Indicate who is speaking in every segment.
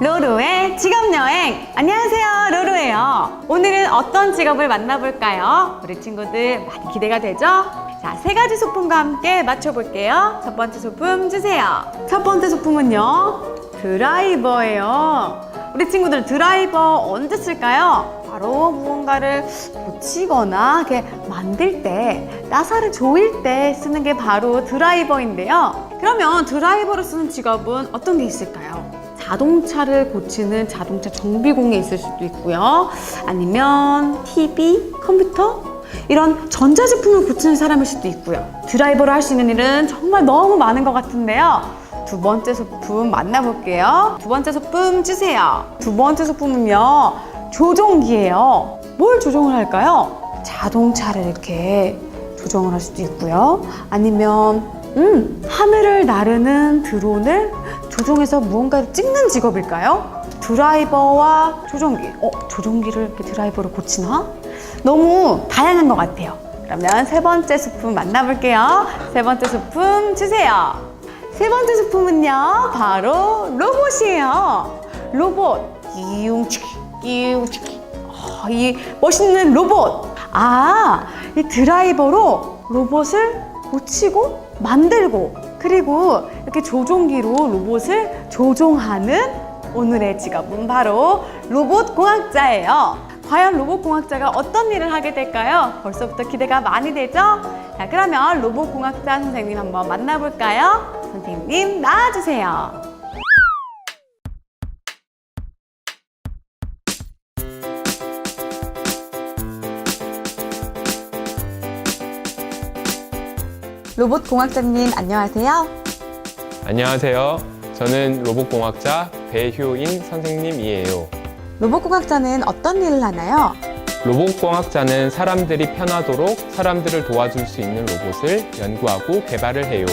Speaker 1: 로루의 직업여행! 안녕하세요, 로루예요. 오늘은 어떤 직업을 만나볼까요? 우리 친구들 많이 기대가 되죠? 자, 세 가지 소품과 함께 맞춰볼게요. 첫 번째 소품 주세요. 첫 번째 소품은요, 드라이버예요. 우리 친구들 드라이버 언제 쓸까요? 바로 무언가를 고치거나 이렇게 만들 때, 나사를 조일 때 쓰는 게 바로 드라이버인데요. 그러면 드라이버로 쓰는 직업은 어떤 게 있을까요? 자동차를 고치는 자동차 정비공에 있을 수도 있고요. 아니면 TV, 컴퓨터 이런 전자제품을 고치는 사람일 수도 있고요. 드라이버로 할 수 있는 일은 정말 너무 많은 것 같은데요. 두 번째 소품 만나볼게요. 두 번째 소품 주세요. 두 번째 소품은요. 조종기예요. 뭘 조종을 할까요? 자동차를 이렇게 조정을 할 수도 있고요. 아니면 음, 하늘을 나르는 드론을 조종해서 무언가를 찍는 직업일까요? 드라이버와 조종기. 어, 조종기를 이렇게 드라이버로 고치나? 너무 다양한 것 같아요. 그러면 세 번째 소품 만나볼게요. 세 번째 소품 주세요. 세 번째 소품은요, 바로 로봇이에요. 로봇. 이용치기, 이용치기. 아, 이 멋있는 로봇. 아, 이 드라이버로 로봇을 고치고 만들고 그리고 이렇게 조종기로 로봇을 조종하는 오늘의 직업은 바로 로봇 공학자예요. 과연 로봇 공학자가 어떤 일을 하게 될까요? 벌써부터 기대가 많이 되죠? 자, 그러면 로봇 공학자 선생님 한번 만나볼까요? 선생님 나와주세요. 로봇 공학자님 안녕하세요.
Speaker 2: 안녕하세요. 저는 로봇 공학자 배효인 선생님이에요.
Speaker 1: 로봇 공학자는 어떤 일을 하나요?
Speaker 2: 로봇 공학자는 사람들이 편하도록 사람들을 도와줄 수 있는 로봇을 연구하고 개발을 해요.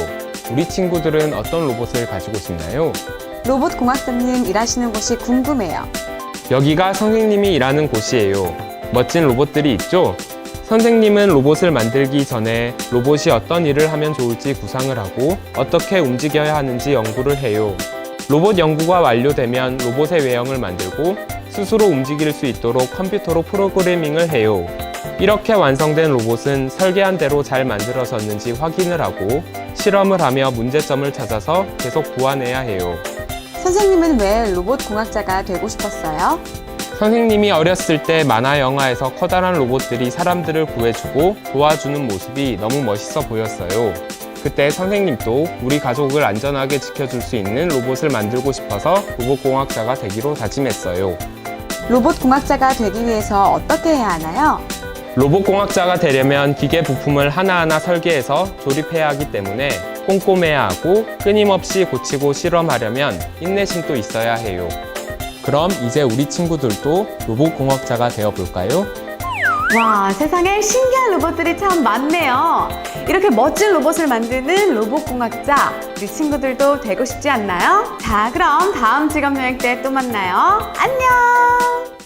Speaker 2: 우리 친구들은 어떤 로봇을 가지고 싶나요?
Speaker 1: 로봇 공학자님 일하시는 곳이 궁금해요.
Speaker 2: 여기가 선생님이 일하는 곳이에요. 멋진 로봇들이 있죠? 선생님은 로봇을 만들기 전에 로봇이 어떤 일을 하면 좋을지 구상을 하고 어떻게 움직여야 하는지 연구를 해요. 로봇 연구가 완료되면 로봇의 외형을 만들고 스스로 움직일 수 있도록 컴퓨터로 프로그래밍을 해요. 이렇게 완성된 로봇은 설계한 대로 잘 만들어졌는지 확인을 하고 실험을 하며 문제점을 찾아서 계속 보완해야 해요.
Speaker 1: 선생님은 왜 로봇 공학자가 되고 싶었어요?
Speaker 2: 선생님이 어렸을 때 만화 영화에서 커다란 로봇들이 사람들을 구해주고 도와주는 모습이 너무 멋있어 보였어요. 그때 선생님도 우리 가족을 안전하게 지켜줄 수 있는 로봇을 만들고 싶어서 로봇공학자가 되기로 다짐했어요.
Speaker 1: 로봇 공학자가 되기 위해서 어떻게 해야 하나요?
Speaker 2: 로봇공학자가 되려면 기계 부품을 하나하나 설계해서 조립해야 하기 때문에 꼼꼼해야 하고 끊임없이 고치고 실험하려면 인내심도 있어야 해요. 그럼 이제 우리 친구들도 로봇 공학자가 되어 볼까요?
Speaker 1: 와, 세상에 신기한 로봇들이 참 많네요. 이렇게 멋진 로봇을 만드는 로봇 공학자, 우리 친구들도 되고 싶지 않나요? 자, 그럼 다음 직업 여행 때 또 만나요. 안녕!